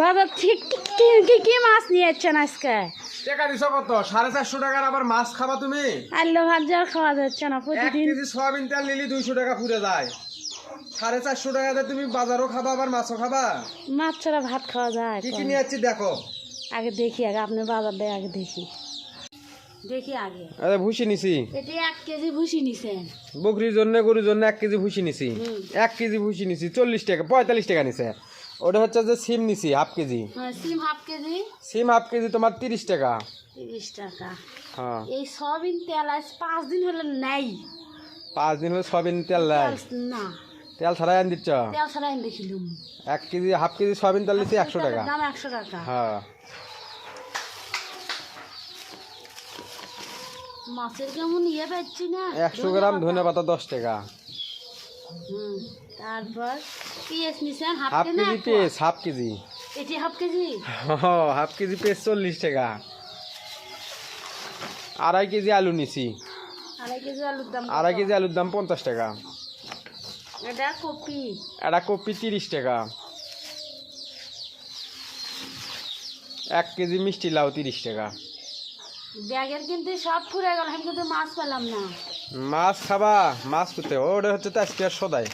বাবা ঠিক কি মাছ নিয়ে যাচ্ছেন আজকে? টাকা দিছ কত? সাড়ে চারশো টাকার আবার মাছ খাবা তুমি? আল্লো ভাত খাওয়া যাচ্ছে না প্রতিদিন কেজি সয়াবিন তেল নিলি দুইশো টাকা ফুরে যায়। সাড়ে চারশো টাকাতে তুমি বাজারও খাবা আবার মাছও খাবা? মাছ ছাড়া ভাত খাওয়া যায় কি কি। নিয়ে যাচ্ছি দেখো। আগে দেখি আগে আপনার বাজার দেয় আগে দেখি। দেখি আগে। আরে ভুসি নিছি। এটি কেজি ভুসি নিছেন। বকরির জন্য গরুর জন্য এক কেজি ভুসি নিছি। এক কেজি ভুসি নিছি চল্লিশ টাকা পঁয়তাল্লিশ টাকা নিছে। ওটা হচ্ছে যে সিম নিছি হাফ কেজি। হ্যাঁ, সিম হাফ কেজি। সিম হাফ কেজি তোমার তিরিশ টাকা। তিরিশ টাকা। হ্যাঁ। এই সয়াবিন তেল আজ পাঁচ দিন হলে নাই। পাঁচ দিন হলে সয়াবিন তেল তেল না। তেল ছাড়াই আন দিচ্ছ? তেল ছাড়া এনে দেখিলুম। এক কেজি হাফ কেজি সয়াবিন তেল নিছি একশো টাকা। দাম একশো টাকা। হ্যাঁ। মাছের কেমন ইয়ে পাচ্ছি না? একশো গ্রাম ধনে পাতা দশ টাকা। তারপর পেঁয়াজ নিছেন হাফ কেজি? পেঁয়াজ হাফ কেজি। এটি হাফ কেজি? হাফ কেজি পেঁয়াজ চল্লিশ টাকা। আড়াই কেজি আলু নিছি। আড়াই কেজি আলুর দাম আড়াই কেজি আলুর দাম পঞ্চাশ টাকা। এটা কপি। একটা কপি তিরিশ টাকা। এক কেজি মিষ্টি লাউ তিরিশ টাকা। ব্যাগের কিন্তু সব ফুরে গেল, আমি কিন্তু মাছ পেলাম না। মাছ খাবা, মাছ করতে ওটা হচ্ছে তো আজকে সদাই।